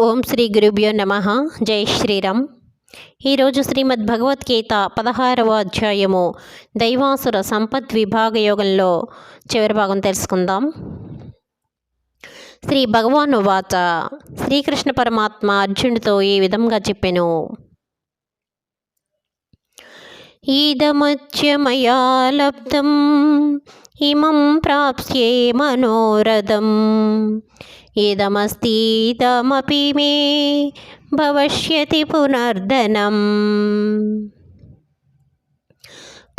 ఓం శ్రీ గురుభ్యో నమ. జై శ్రీరామ్. ఈరోజు శ్రీమద్ భగవద్గీత పదహారవ అధ్యాయము దైవాసుర సంపత్ విభాగ యోగంలో చివరి భాగం తెలుసుకుందాం. శ్రీ భగవాన్ వాచ శ్రీకృష్ణ పరమాత్మ అర్జునుడితో ఈ విధంగా చెప్పెను. ఈదమత్య లబ్ధం ఇమం ప్రాప్స్యే మనోరథం. ఇదమస్తీదమపి మే భవిష్యతి పునర్ధనం.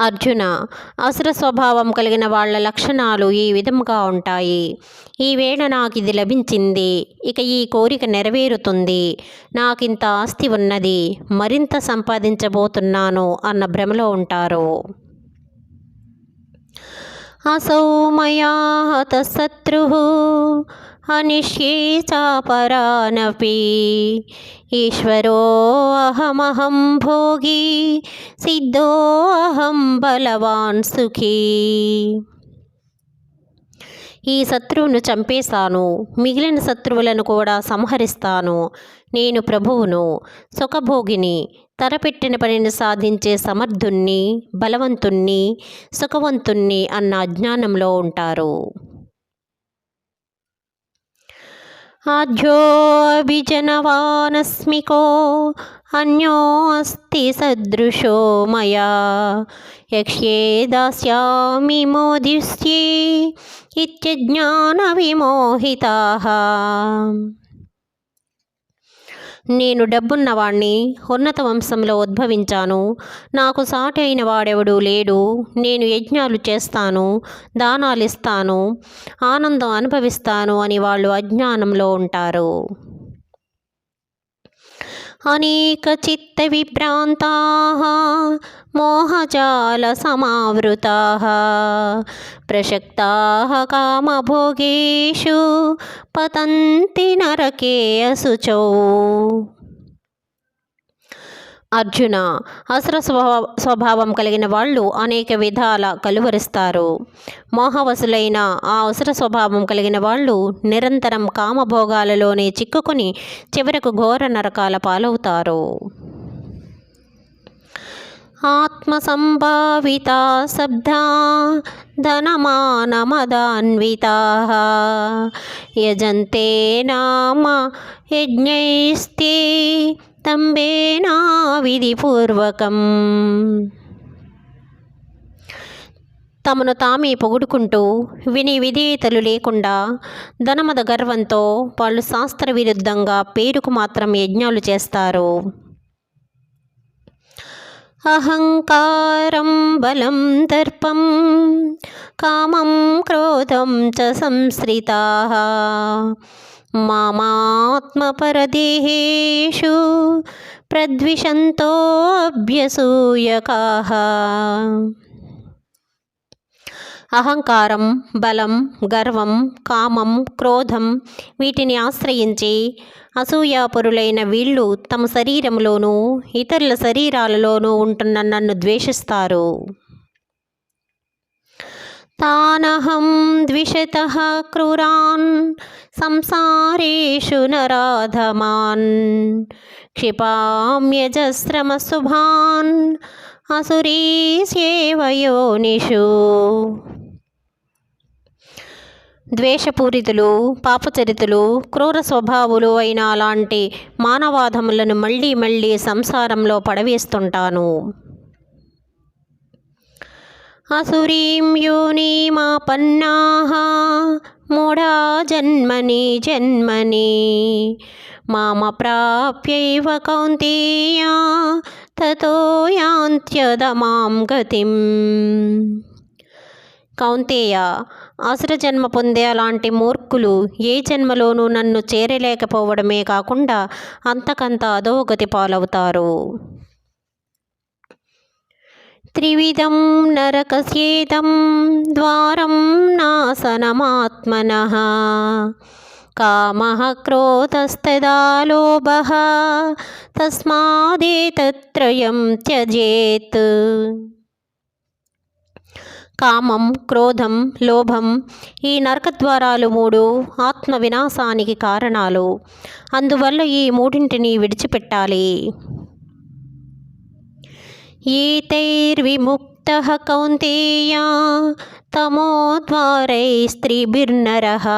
అర్జున అసుర స్వభావం కలిగిన వాళ్ళ లక్షణాలు ఈ విధంగా ఉంటాయి. ఈ వేళ నాకు ఇది లభించింది. ఇక ఈ కోరిక నెరవేరుతుంది. నాకింత ఆస్తి ఉన్నది. మరింత సంపాదించబోతున్నాను అన్న భ్రమలో ఉంటారు. అసౌ మయా హతశత్రు అనిష్యే చాపరానపి ఈశ్వరో అహమహం భోగి సిద్ధో అహం బలవాన్ సుఖీ ఈ శత్రువును చంపేశాను మిగిలిన శత్రువులను కూడా సంహరిస్తాను. నేను ప్రభువును సుఖభోగిని తరపెట్టిన పనిని సాధించే సమర్థుణ్ణి బలవంతుణ్ణి సుఖవంతుణ్ణి అన్న అజ్ఞానంలో ఉంటారు. आद्योऽभिजनवानस्मि को अन्योऽस्ति सदृशो मया। यक्ष्ये दास्यामि मोदिष्ये इत्यज्ञानविमोहिताः। నేను డబ్బున్నవాణ్ణి ఉన్నత వంశంలో ఉద్భవించాను. నాకు సాటి అయిన వాడెవడూ లేడు. నేను యజ్ఞాలు చేస్తాను దానాలు ఇస్తాను ఆనందం అనుభవిస్తాను అని వాళ్ళు అజ్ఞానంలో ఉంటారు. అనేక చిత్త విభ్రాంతా మోహజాల సమావృతా ప్రసక్తా కామభోగేషు పతంతి నరకే అశుచౌ అర్జున అసుర స్వభావ స్వభావం కలిగిన వాళ్ళు అనేక విధాల కలువరిస్తారు. మోహవసులైన ఆ అసుర స్వభావం కలిగిన వాళ్ళు నిరంతరం కామభోగాలలోనే చిక్కుకొని చివరకు ఘోర నరకాల పాలవుతారు. ఆత్మసంభావితా శబ్దా ధనమానమదాన్వితా యజంతే నామ యజ్ఞైస్తే తంబేనా విధిపూర్వకం తమను తామే పొగుడుకుంటూ విని విధేయతలు లేకుండా ధనమద గర్వంతో వాళ్ళు శాస్త్ర విరుద్ధంగా పేరుకు మాత్రం యజ్ఞాలు చేస్తారు. అహంకారం బలం దర్పం కామం క్రోధం చ సంశ్రితా. మామాత్మపరదేహేషు ప్రద్విషంతో అభ్యసూయకా. అహంకారం బలం గర్వం కామం క్రోధం వీటిని ఆశ్రయించి అసూయాపరులైన వీళ్ళు తమ శరీరంలోనూ ఇతరుల శరీరాలలోనూ ఉంటున్న నన్ను ద్వేషిస్తారు. తానహం ద్విషత క్రూరాన్ సంసారేషు నరాధమాన్. క్షిపామ్యజస్రమశుభాన్ అసురీసేవయోనిషు ద్వేషపూరితులు పాపచరితులు క్రూర స్వభావులు అయిన అలాంటి మానవాధములను మళ్ళీ మళ్ళీ సంసారంలో పడవేస్తుంటాను. అసురీం యోనీమాపన్నా మూఢా జన్మని జన్మని మామ ప్రాప్యైవ కౌంతీయా తతో యాంత్యదమాం గతిం. కౌంతేయ అసుర జన్మ పొందే అలాంటి మూర్ఖులు ఏ జన్మలోనూ నన్ను చేరలేకపోవడమే కాకుండా అంతకంత అధోగతి పాలవుతారు. త్రివిధం నరకస్యేదం ద్వారం నాశనమాత్మన. కామ క్రోధస్తదా తస్మాదే తస్మాదేతత్రయం త్యజేత్. కామం క్రోధం లోభం ఈ నరకద్వారాలు మూడు ఆత్మ వినాశానికి కారణాలు. అందువల్ల ఈ మూడింటిని విడిచిపెట్టాలి. ఈతైర్విముక్త కౌంతేయ తమోద్వారై స్త్రీభిర్నరः.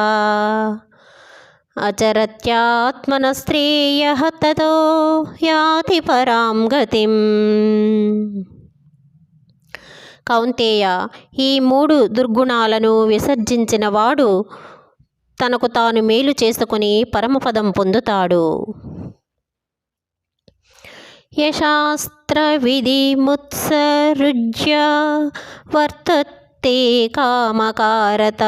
అచరత్యాత్మనశ్రేయ తదో యాతి పరాం గతిం. కౌంతేయ ఈ మూడు దుర్గుణాలను విసర్జించిన వాడు తనకు తాను మేలు చేసుకుని పరమపదం పొందుతాడు. యశాస్త్రవిధిముత్సృజ్య వర్తతే కామకారత.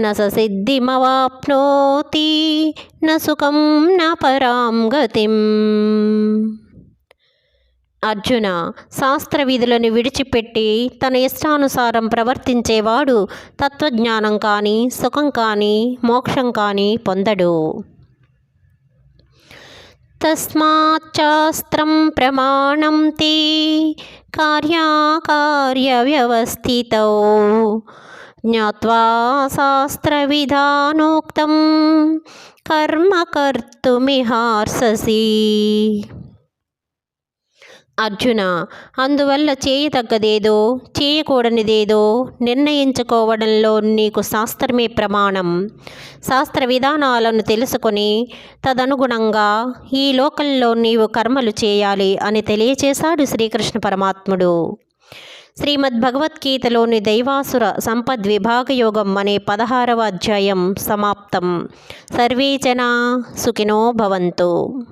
నిద్ధిమవాప్నోతి నుఖం న పరాం గతిం. అర్జున శాస్త్ర విధులను విడిచిపెట్టి తన ఇష్టానుసారం ప్రవర్తించేవాడు తత్వజ్ఞానం కానీ సుఖం కానీ మోక్షం కానీ పొందడు. తస్మాచ్చాస్త్రం ప్రమాణం తే కార్యాకార్యవ్యవస్థితౌ. జ్ఞాత్వా శాస్త్రవిధానోక్తం. కర్మ కర్తుమిహార్ససి. అర్జున అందువల్ల చేయతగ్గదేదో చేయకూడనిదేదో నిర్ణయించుకోవడంలో నీకు శాస్త్రమే ప్రమాణం. శాస్త్ర విధానాలను తెలుసుకొని తదనుగుణంగా ఈ లోకంలో నీవు కర్మలు చేయాలి అని తెలియచేశాడు శ్రీకృష్ణ పరమాత్ముడు. శ్రీమద్ భగవద్గీతలోని దైవాసుర సంపద్ విభాగ యోగం అనే పదహారవ అధ్యాయం సమాప్తం. సర్వే జనా సుఖినో భవంతు.